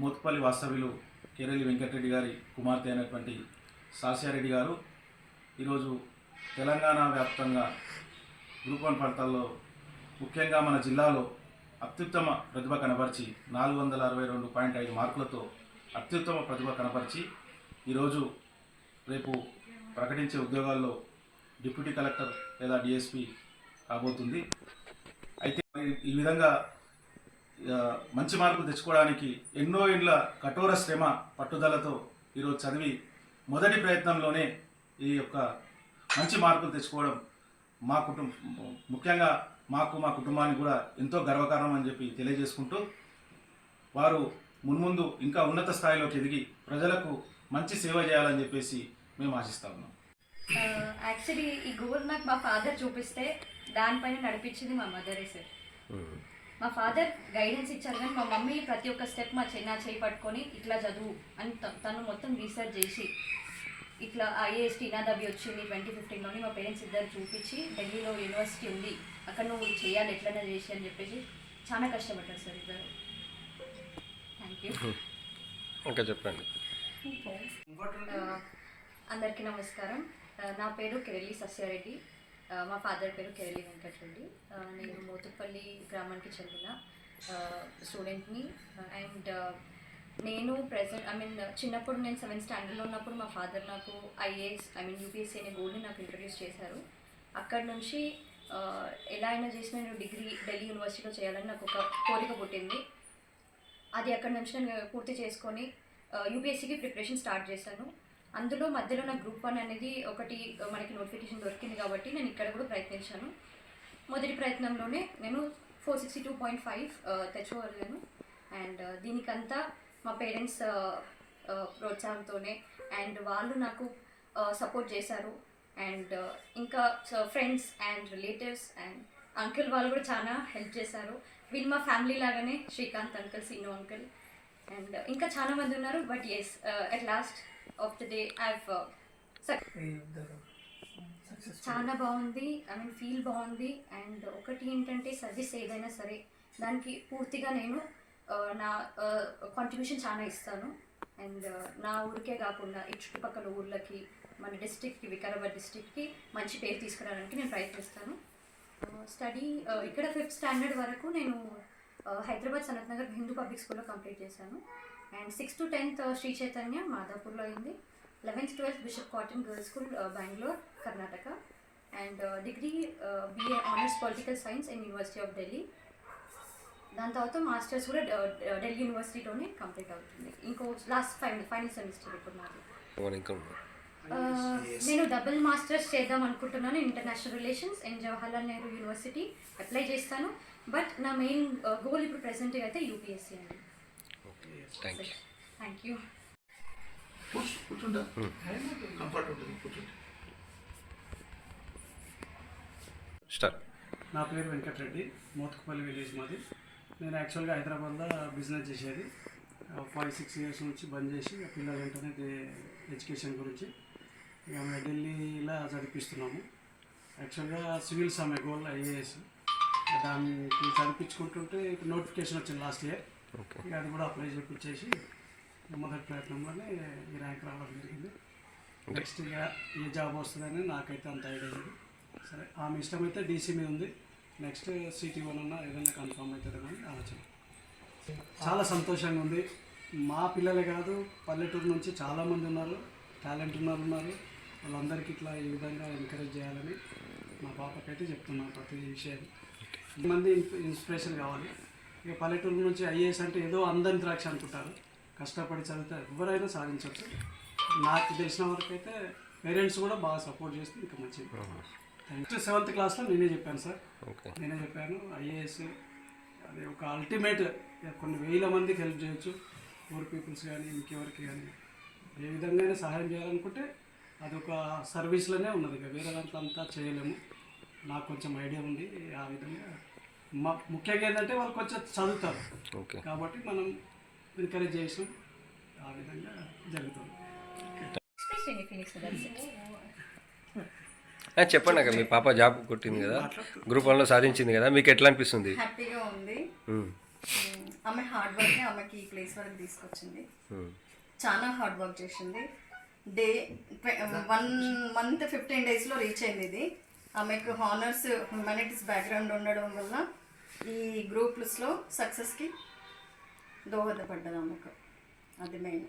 మోత్కుపల్లి వాస్తవ్యులు కేరళి వెంకటరెడ్డి గారి కుమార్తె అయినటువంటి సాస్యారెడ్డి గారు ఈరోజు తెలంగాణ వ్యాప్తంగా గ్రూప్ వన్ ఫలితాల్లో ముఖ్యంగా మన జిల్లాలో అత్యుత్తమ ప్రతిభ కనబరిచి నాలుగు వందల అరవై రెండు పాయింట్ ఐదు మార్కులతో అత్యుత్తమ ప్రతిభ కనబరిచి ఈరోజు రేపు ప్రకటించే ఉద్యోగాల్లో డిప్యూటీ కలెక్టర్ లేదా డిఎస్పి కాబోతుంది. అయితే ఈ విధంగా మంచి మార్కులు తెచ్చుకోవడానికి ఎన్నో ఇండ్ల కఠోర శ్రమ పట్టుదలతో ఈరోజు చదివి మొదటి ప్రయత్నంలోనే ఈ యొక్క మంచి మార్కులు తెచ్చుకోవడం మా కుటుంబం ముఖ్యంగా మాకు మా కుటుంబానికి కూడా ఎంతో గర్వకారణం అని చెప్పి తెలియజేసుకుంటూ వారు మున్ముందు ఇంకా ఉన్నత స్థాయిలోకి ఎదిగి ప్రజలకు మంచి సేవ చేయాలని చెప్పేసి మేము ఆశిస్తా ఉన్నాం. యాక్చువల్లీ ఈ గోల్ నాకు మా ఫాదర్ చూపిస్తే దానిపైన నడిపించింది మా మదరే సార్. మా ఫాదర్ గైడెన్స్ ఇచ్చారు కానీ మా మమ్మీ ప్రతి ఒక్క స్టెప్ మా చిన్న చేయి పట్టుకొని ఇట్లా చదువు అని తను మొత్తం రీసెర్చ్ చేసి ఇట్లా ఐఏఎస్ టీనాదబి వచ్చింది ట్వంటీ ఫిఫ్టీన్లోని మా పేరెంట్స్ ఇద్దరు చూపించి ఢిల్లీలో యూనివర్సిటీ ఉంది అక్కడ నువ్వు చేయాలి ఎట్లైనా చేసి అని చెప్పేసి చాలా కష్టపడ్డారు సార్ ఇద్దరు. థ్యాంక్ యూ ఇంకా చెప్పండి. అందరికీ నమస్కారం. నా పేరు కెరళి సస్యారెడ్డి. మా ఫాదర్ పేరు కేరళీ వెంకటరెడ్డి నేను మోతుపల్లి గ్రామానికి చెందిన స్టూడెంట్ని. అండ్ నేను ప్రెసెంట్ ఐ మీన్ చిన్నప్పుడు నేను సెవెన్ స్టాండర్డ్లో ఉన్నప్పుడు మా ఫాదర్ నాకు ఐఏఎస్ ఐ మీన్ యూపీఎస్సీ అనే గోల్ని నాకు ఇంట్రడ్యూస్ చేశారు. అక్కడ నుంచి ఎలా అయినా చేసి నేను డిగ్రీ ఢిల్లీ యూనివర్సిటీలో చేయాలని నాకు ఒక కోరిక పుట్టింది. అది అక్కడ నుంచి నేను పూర్తి చేసుకొని యూపీఎస్సీకి ప్రిపరేషన్ స్టార్ట్ చేశాను. అందులో మధ్యలో నా గ్రూప్ వన్ అనేది ఒకటి మనకి నోటిఫికేషన్ దొరికింది కాబట్టి నేను ఇక్కడ కూడా ప్రయత్నించాను. మొదటి ప్రయత్నంలోనే నేను four sixty two point five తెచ్చుకోగలిగాను. And దీనికంతా మా పేరెంట్స్ ప్రోత్సాహంతోనే అండ్ వాళ్ళు నాకు సపోర్ట్ చేశారు. అండ్ ఇంకా friends and relatives and uncle వాళ్ళు కూడా చాలా హెల్ప్ చేశారు. వీళ్ళు మా ఫ్యామిలీ లాగానే Srikanth uncle Seenu uncle and ఇంకా చాలా మంది ఉన్నారు but as at last of the day I చాలా బాగుంది. ఐ మీన్ ఫీల్ బాగుంది. అండ్ ఒకటి ఏంటంటే సర్వీస్ ఏదైనా సరే దానికి పూర్తిగా నేను ఆ, నా కాంట్రిబ్యూషన్ చాలా ఇస్తాను. అండ్ నా ఊరికే కాకుండా ఈ చుట్టుపక్కల ఊర్లకి మన డిస్టిక్కి వికారాబాద్ డిస్టిక్కి మంచి పేరు తీసుకురావడానికి నేను ప్రయత్నిస్తాను. స్టడీ ఇక్కడ ఫిఫ్త్ స్టాండర్డ్ వరకు నేను హైదరాబాద్ సనత్ నగర్ హిందూ పబ్లిక్ స్కూల్లో కంప్లీట్ చేశాను. And sixth to tenth Sri Chaitanya మాదాపూర్లో అయింది. Eleventh twelfth Bishop Cotton girls school Bengaluru Karnataka. And degree BA honours political science in university of Delhi దాని తర్వాత మాస్టర్స్ కూడా ఢిల్లీ యూనివర్సిటీలోనే కంప్లీట్ అవుతుంది. ఇంకో లాస్ట్ ఫైనల్ ఫైనల్ సెమిస్టర్ ఇప్పుడు నాది నేను డబుల్ మాస్టర్స్ చేద్దాం అనుకుంటున్నాను international relations and Jawaharlal Nehru university. Apply చేస్తాను. బట్ నా మెయిన్ గోల్ ఇప్పుడు ప్రెసెంట్ అయితే యూపీఎస్సీ అండి. థ్యాంక్ యూ థ్యాంక్ యూ కూర్చో కూర్చుంటా? కంఫర్ట్ ఉంటుంది కూర్చుంటే. స్టార్ట్ నా పేరు వెంకటరెడ్డి మోత్కుపల్లి విలేజ్ మాది. నేను యాక్చువల్గా హైదరాబాద్లో బిజినెస్ చేసేది. ఫైవ్ సిక్స్ ఇయర్స్ నుంచి బంద్ చేసి పిల్లలు వెంటనే ఎడ్యుకేషన్ గురించి మేము ఢిల్లీలో చదివిస్తున్నాము యాక్చువల్గా సివిల్ సమ్మె గోల్ ఐఏఎస్. దానికి చదివించుకుంటుంటే ఇప్పుడు నోటిఫికేషన్ వచ్చింది లాస్ట్ ఇయర్ ఇక అది కూడా అప్లై చేయించేసి మొదటి ప్రయత్నంలోనే ఈ ర్యాంక్ రావడం జరిగింది. నెక్స్ట్ ఇక ఏ జాబ్ వస్తుందని నాకైతే అంత ఐడియా లేదు. సరే ఆమె ఇష్టం అయితే డీసీ మీద ఉంది. నెక్స్ట్ సిటీ వన్ అన్న ఏదైనా కన్ఫర్మ్ అవుతుందేమో అని ఆలోచన. చాలా సంతోషంగా ఉంది. మా పిల్లలే కాదు పల్లెటూరు నుంచి చాలామంది ఉన్నారు. టాలెంట్ ఉన్నారు ఉన్నారు. వాళ్ళందరికీ ఇట్లా ఈ విధంగా ఎంకరేజ్ చేయాలని మా పాపకైతే చెప్తున్నాను ప్రతి విషయాన్ని మంది ఇన్స్పిరేషన్ కావాలి. ఇక పల్లెటూరు నుంచి ఐఏఎస్ అంటే ఏదో అందని ద్రాక్ష అనుకుంటారు. కష్టపడి చదివితే ఎవరైనా సాధించవచ్చు. నాకు తెలిసిన వరకు అయితే పేరెంట్స్ కూడా బాగా సపోర్ట్ చేస్తే ఇంకా మంచిది. నెక్స్ట్ సెవెంత్ క్లాస్లో నేనే చెప్పాను సార్. నేనే చెప్పాను ఐఏఎస్ అది ఒక అల్టిమేట్ కొన్ని వేల మందికి హెల్ప్ చేయొచ్చు. పూర్ పీపుల్స్ కానీ ఇంకెవరికి కానీ ఏ విధంగా సహాయం చేయాలనుకుంటే అది ఒక సర్వీస్లోనే ఉన్నది ఇక. వేరే దాంట్లో అంతా చేయలేము. నాకు కొంచెం ఐడియా ఉంది ఆ విధంగా. మా ముఖ్యంగా ఏంటంటే వాళ్ళు కొంచెం చదువుతారు. ఓకే. కాబట్టి మనం ఎంకరేజ్ చేసాం ఆ విధంగా జరుగుతుంది. చెప్పండి అక్క మీ పాప జాబ్ కొట్టింది కదా? గ్రూప్ వన్లో సాధించింది కదా? మీకు ఎట్లా అనిపిస్తుంది? హ్యాపీగా ఉంది. ఆమె హార్డ్ వర్క్ ఆమెకి ఈ ప్లేస్ వరకు తీసుకొచ్చింది. చాలా హార్డ్ వర్క్ చేసింది. డే వన్ మంత్ ఫిఫ్టీన్ డేస్లో రీచ్ అయింది ఇది. ఆమెకు హానర్స్ హ్యుమానిటీస్ బ్యాక్గ్రౌండ్ ఉండడం వల్ల ఈ గ్రూప్స్లో సక్సెస్కి దోహదపడ్డది ఆమెకు అది మెయిన్